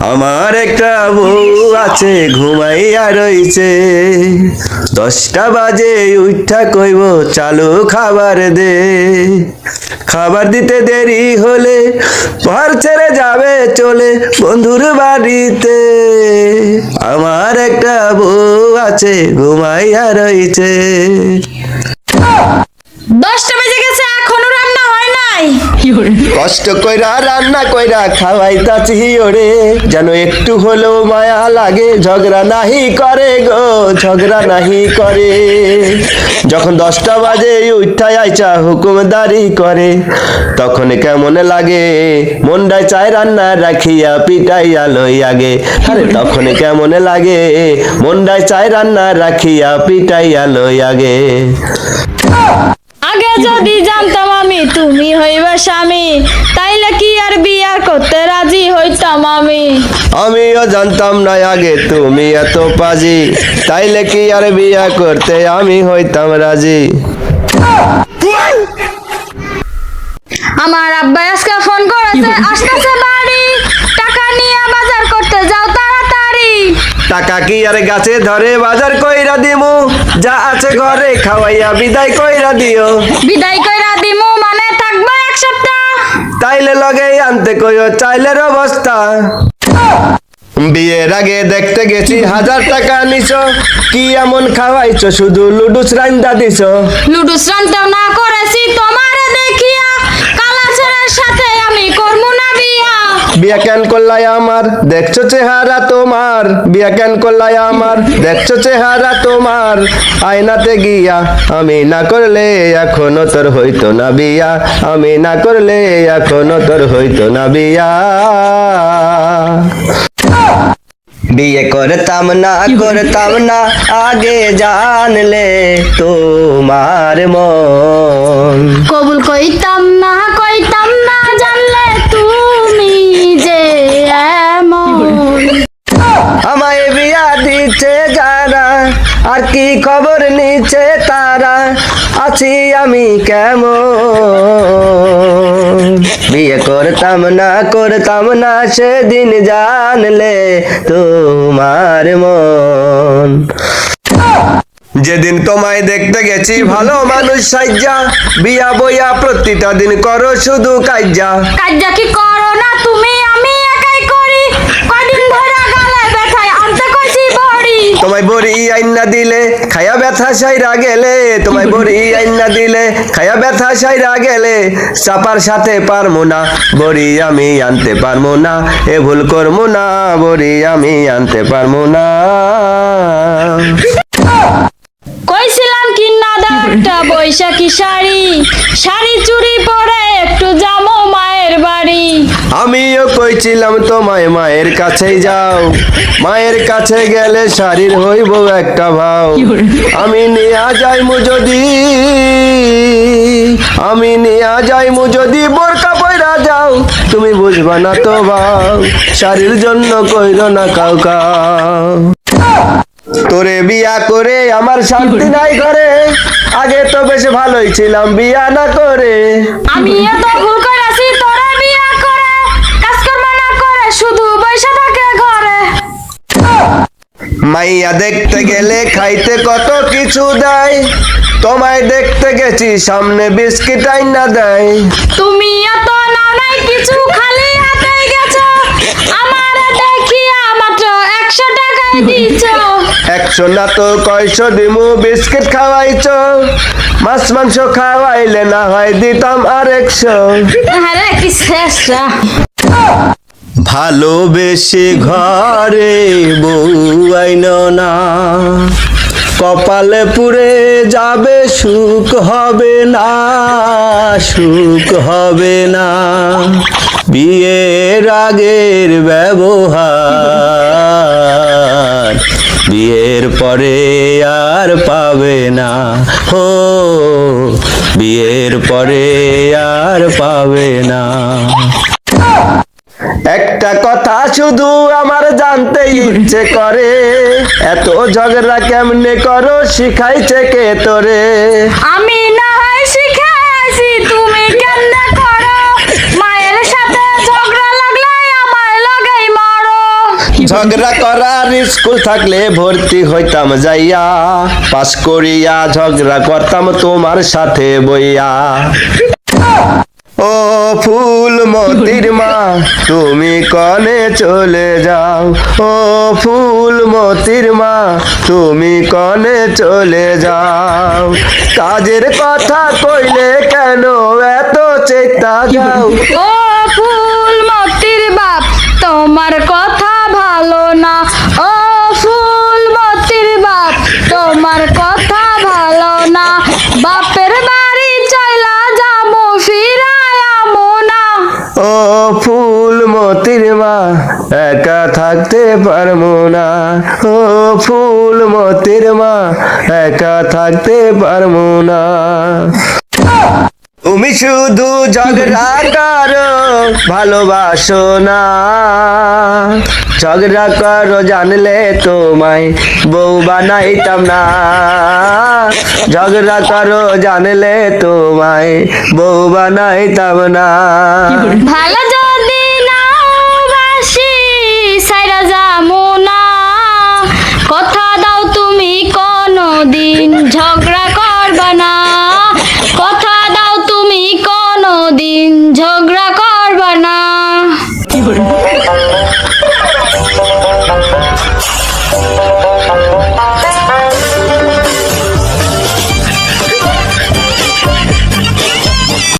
আমার একটা বউ আছে, ঘুমাইয়া রইছে। দশটা বাজে উঠা কইব, চালু খাবার দে। খাবার দিতে দেরি হলে ঘর ছেড়ে যাবে, চলে বন্ধুর বাড়িতে। আমার একটা বউ আছে, ঘুমাইয়া রইছে। দশটা বেজে গেছে, এখনও কষ্ট কইরা রান্না কইরা খাওয়াইতাছি ওরে। যেন একটু হলেও মায়া লাগে ঝগড়া নাহি করে গো ঝগড়া নাহি করে। যখন দশটা বাজে উঠাই আইচা হুকুমদারি করে। তখন কেমন লাগে মনটায় চায় রান্না রাখিয়া পিটাইয়া লই আগে আরে তখন কেমন লাগে মনটায় চায় রান্না রাখিয়া পিটাইয়া লই আগে আগে যদি জানতাম তুমি হইবে স্বামী তাইলে কি আর বিয়া করতে রাজি হইতাম আমি? আমিও জানতাম না আগে তুমি এত পাজি তাইলে কি আর বিয়া করতে আমি হইতাম রাজি? আমার আব্বা আজকে ফোন করেছে আসতেছে বাড়ি টাকা নিয়ে বাজার করতে যাও তাড়াতাড়ি। টাকা কি আর গাছে ধরে বাজার কইরা দিমু? যা আছে ঘরে খাওয়াইয়া বিদায় কইরা দিও। বিদায় কইরা দিমু মানে সপ্তাহ। তাইলে লগে আনতে কইও চাইলের অবস্থা। বিয়ের আগে দেখতে গেছি হাজার টাকা নিছো কি এমন খাওয়াইছো শুধু লুডুস রান্দা দিছো? লুডুস শ্রান্ত না করেছি তোমারে বিয়া কেন করলাই আমার? দেখছ চেহারা তোমার। বিয়া কেন করলাই আমার? দেখছ চেহারা তোমার। আয়নাতে গিয়া, আমি না করলে এখনও তোর হইতো না বিয়া। আমি না করলে এখনও তোর হইতো না বিয়া। বিয়ে করতাম না করতাম না, আগে জানলে তোমার মন। কবুল কইতাম না নিচ্ছে তারা আছি আমি কেমন? বিয়ে করতাম না করতাম না সেদিন জানলে তোমার মন। যেদিন তোমায় দেখতে গেছি ভালো মানুষ সাজ্জা। বিয়া বইয়া প্রতিটা দিন করো শুধু কাজ্জা। কাজা কি করো না তুমি আমি একাই করি কদিন ধরে গালে ব্যথায় আনতে কইছি বড়ি তোমায় বড়ি আইনা দিলে খায়া ব্যথা সাইরা গেলে তোমায় বড়ি আইনা দিলে খায়া ব্যথা সাইরা গেলে চাপার সাথে পারমু না বড়ি আমি আনতে পারমু না এ ভুল করমু না বড়ি আমি আনতে পারমু না। কইছিলাম কি না দাও একটা বৈশাখী শাড়ি শাড়ি চুরি পরে আমিও কইছিলাম তোমায় মায়ের কাছেই যাও। মায়ের কাছে গেলে শাড়ির হইব একটা ভাও। আমি নিয়া যাইমু যদি আমি নিয়া যাইমু যদি বোরকা পয়রা যাও। তুমি বুঝবা না তো বাও শাড়ির জন্য কইর না কাউ কাউ তোরে বিয়া করে আমার শান্তি নাই ঘরে। আগে তো বেশ ভালোই ছিলাম বিয়া না করে। আমি এত ভুল করেছি তোরা বিয়া করে কাজ করবে না করে শুধু বসে থাকে ঘরে মাইয়া দেখতে গেলে খাইতে কত কিছু দেয়। তোমায় দেখতে গেছি সামনে বিস্কিট আইনা দেয়। তুমি এত নাও নাই কিছু খালি হাতে গেছো। আমার দেখিয়া মাত্র একশো টাকায় দিছ একশো না তো কয়শো দিমু বিস্কিট খাওয়াইছো। মাছ মাংস খাওয়াইলে না হয় দিতাম আর একশো আরে কি শেষরা। ভালোবেসে ঘরে বউ আইন না। কপালে পুরে যাবে, সুখ হবে না, সুখ হবে না। বিয়ের আগের ব্যবহার, বিয়ের পরে আর পাবে না। হো, বিয়ের পরে শুধু আমার জানতে ইচ্ছে করে। এত ঝগড়া কেমনে করো শিখাইছে কে তোরে? আমি না হয় শিখাইছি তুমি কেন করো? মায়ের সাথে ঝগড়া লাগলে আমার লাগেই মারো। ঝগড়া করার স্কুল থাকলে ভর্তি হইতাম যাইয়া। পাস করিয়া ঝগড়া করতাম তোমার সাথে বইয়া। মতির মা তুমি কনে চলে যাও। ও ফুল মতির মা, তুমি কনে চলে যাও। কাজের কথা কইলে কেন এত চেতা যাও? ও ফুল মতির বাপ, তোমার কথা ভালো না ও ফুল মতির বাপ তোমার কথা ভালো না বাপের বাড়ি চলা যাব ফিরায়ামো না ও ফুল মতির মা, একা থাকতে পারব না। ও ফুল মতির মা, একা থাকতে পারব না। তুমি শুধু ঝগড়া করো ভালোবাসো না। ঝগড়া করো জানলে তোমায় বউ বানাইতাম না। ঝগড়া করো জানলে তোমায় বউ বানাইতাম না। ভালো